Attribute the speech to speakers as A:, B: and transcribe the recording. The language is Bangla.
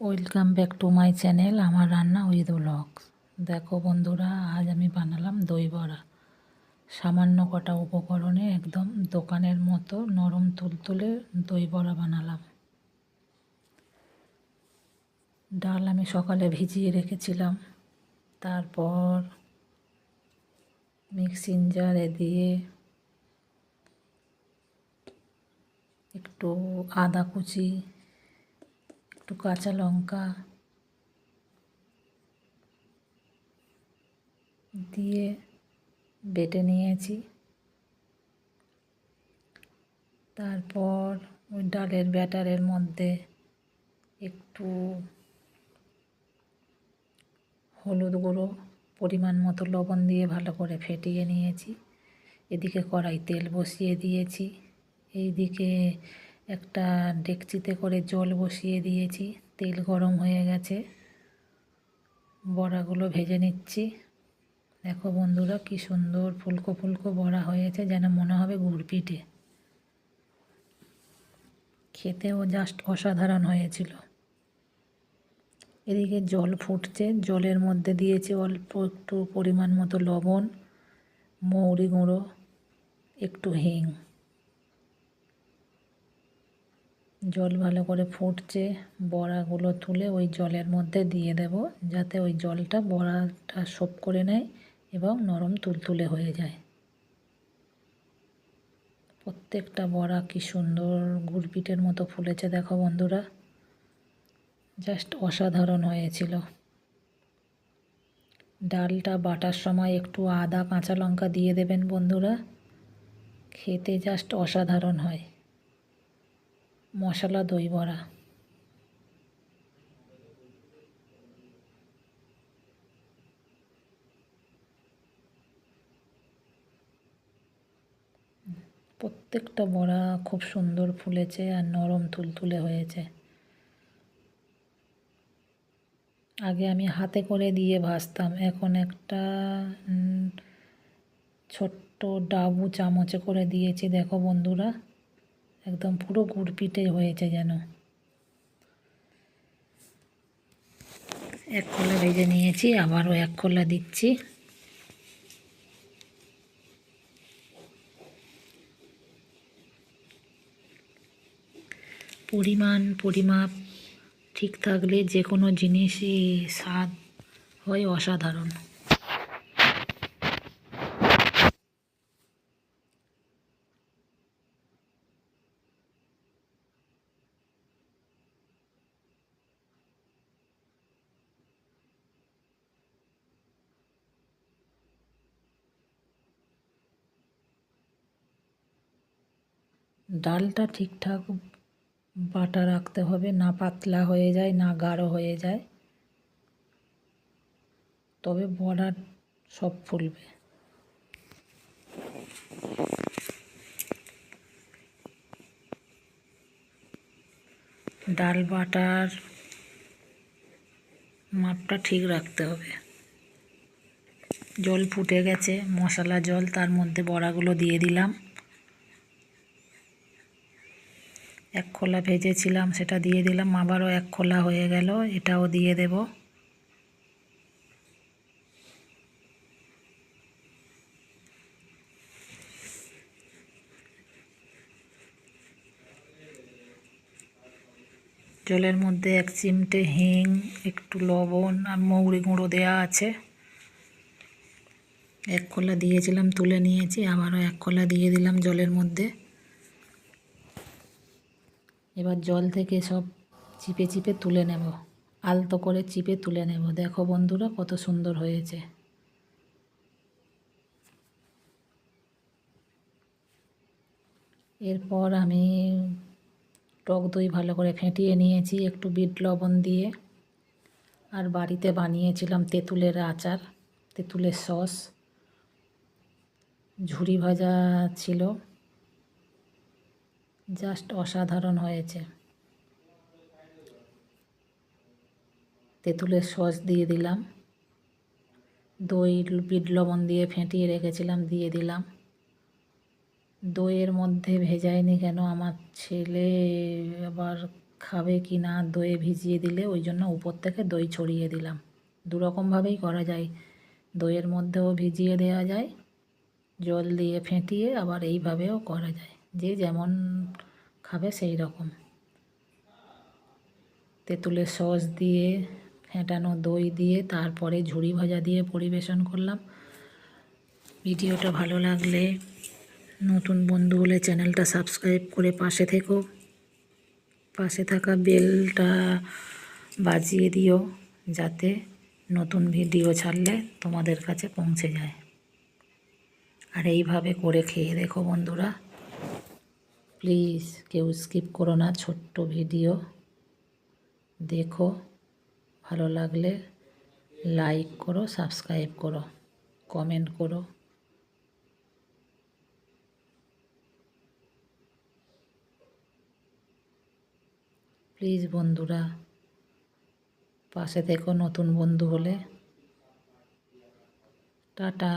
A: Welcome back to my channel আমার রান্না উইথ ব্লগস দেখো বন্ধুরা, আজ আমি বানালাম দই বড়া। সামান্য কটা উপকরণে একদম দোকানের মতো নরম তুলতুলে দই বড়া বানালাম। ডাল আমি সকালে ভিজিয়ে রেখেছিলাম। তারপর মিক্সিং জারে দিয়ে একটু আদা কুচি একটু কাঁচা লঙ্কা দিয়ে বেটে নিয়েছি। তারপর ওই ডালের ব্যাটারের মধ্যে একটু হলুদ গুঁড়ো পরিমাণ মতো লবণ দিয়ে ভালো করে ফেটিয়ে নিয়েছি। এদিকে কড়াই তেল বসিয়ে দিয়েছি। এইদিকে একটা ডেকচিতে করে জল বসিয়ে দিয়েছি, তেল গরম হয়ে গেছে। বড়াগুলো ভেজে নিচ্ছি। দেখো বন্ধুরা, কি সুন্দর ফুলকো ফুলকো বড়া হয়েছে, যেন মনে হবে গুড় পিঠে। খেতেও জাস্ট অসাধারণ হয়েছিল। এদিকে জল ফুটছে, জলের মধ্যে দিয়েছি অল্প একটু পরিমাণ মতো লবণ, মৌরি গুঁড়ো, একটু হিং। জল ভালো করে ফুটছে, বড়াগুলো তুলে ওই জলের মধ্যে দিয়ে দেব, যাতে ওই জলটা বড়াটা সোপ করে নেয় এবং নরম তুলতুলে হয়ে যায়। প্রত্যেকটা বড়া কি সুন্দর গুড়পিটের মতো ফুলেছে দেখো বন্ধুরা। জাস্ট অসাধারণ হয়েছিল। ডালটা বাটার সময় একটু আদা, কাঁচা লঙ্কা দিয়ে দেবেন বন্ধুরা। খেতে জাস্ট অসাধারণ হয়। মশলা দই বড়া। প্রত্যেকটা বড়া খুব সুন্দর ফুলেছে আর নরম তুলতুলে হয়েছে। আগে আমি হাতে করে দিয়ে ভাজতাম, এখন একটা ছোট্ট ডাবু চামচে করে দিয়েছি। দেখো বন্ধুরা একদম পুরো গুড় পিঠে হয়েছে যেন। এক কলা ভেজে নিয়েছি, আবারও এক কলা দিচ্ছি। পরিমাণ, পরিমাপ ঠিক থাকলে যে কোনো জিনিসই স্বাদ হয় অসাধারণ। ডালটা ঠিকঠাক বাটা রাখতে হবে, না পাতলা হয়ে যায়, না গাঢ় হয়ে যায়। তবে বড়া সব ফুলবে। ডাল বাটার মাপটা ঠিক রাখতে হবে। জল ফুটে গেছে, মশলা জল, তার মধ্যে বড়াগুলো দিয়ে দিলাম। এক খোলা ভেজেছিলাম, সেটা দিয়ে দিলাম, আবারও এক খোলা হয়ে গেল, এটাও দিয়ে দেব। জলের মধ্যে এক চিমটে হিং, একটু লবণ আর মৌরি গুঁড়ো দেওয়া আছে। এক খোলা দিয়েছিলাম, তুলে নিয়েছি, আবারও এক খোলা দিয়ে দিলাম জলের মধ্যে। এবার জল থেকে সব চিপে চিপে তুলে নেব। আলতো করে চিপে তুলে নেব। দেখো বন্ধুরা কত সুন্দর হয়েছে। এরপর আমি টক দই ভালো করে ফেটিয়ে নিয়েছি একটু বিট লবণ দিয়ে। আর বাড়িতে বানিয়েছিলাম তেঁতুলের আচার, তেঁতুলের সস। ঝুরি ভাজা ছিল। জাস্ট অসাধারণ হয়েছে। তেঁতুলের সস দিয়ে দিলাম। দই, বিট লবণ দিয়ে ফেটিয়ে রেখেছিলাম, দিয়ে দিলাম। দইয়ের মধ্যে ভেজায়নি কেন? আমার ছেলে আবার খাবে কি না দইয়ে ভিজিয়ে দিলে? ওই জন্য উপর থেকে দই ছড়িয়ে দিলাম। দুরকমভাবেই করা যায়। দইয়ের মধ্যেও ভিজিয়ে দেওয়া যায়। জল দিয়ে ফেটিয়ে আবার এইভাবেও করা যায়। যে যেমন খাবে সেই রকম। তেঁতুলের সস দিয়ে, ফেটানো দই দিয়ে, তারপরে ঝুড়ি ভাজা দিয়ে পরিবেশন করলাম। ভিডিওটা ভালো লাগলে নতুন বন্ধু হলে চ্যানেলটা সাবস্ক্রাইব করে পাশে থেকো। পাশে থাকা বেলটা বাজিয়ে দিও যাতে নতুন ভিডিও ছাড়লে তোমাদের কাছে পৌঁছে যায়। আর এইভাবে করে খেয়ে দেখো বন্ধুরা। প্লিজ কেউ স্কিপ করো না, ছোট্ট ভিডিও। দেখো, ভালো লাগলে লাইক করো, সাবস্ক্রাইব করো, কমেন্ট করো। প্লিজ বন্ধুরা, পাশে থেকো নতুন বন্ধু হলে। টাটা।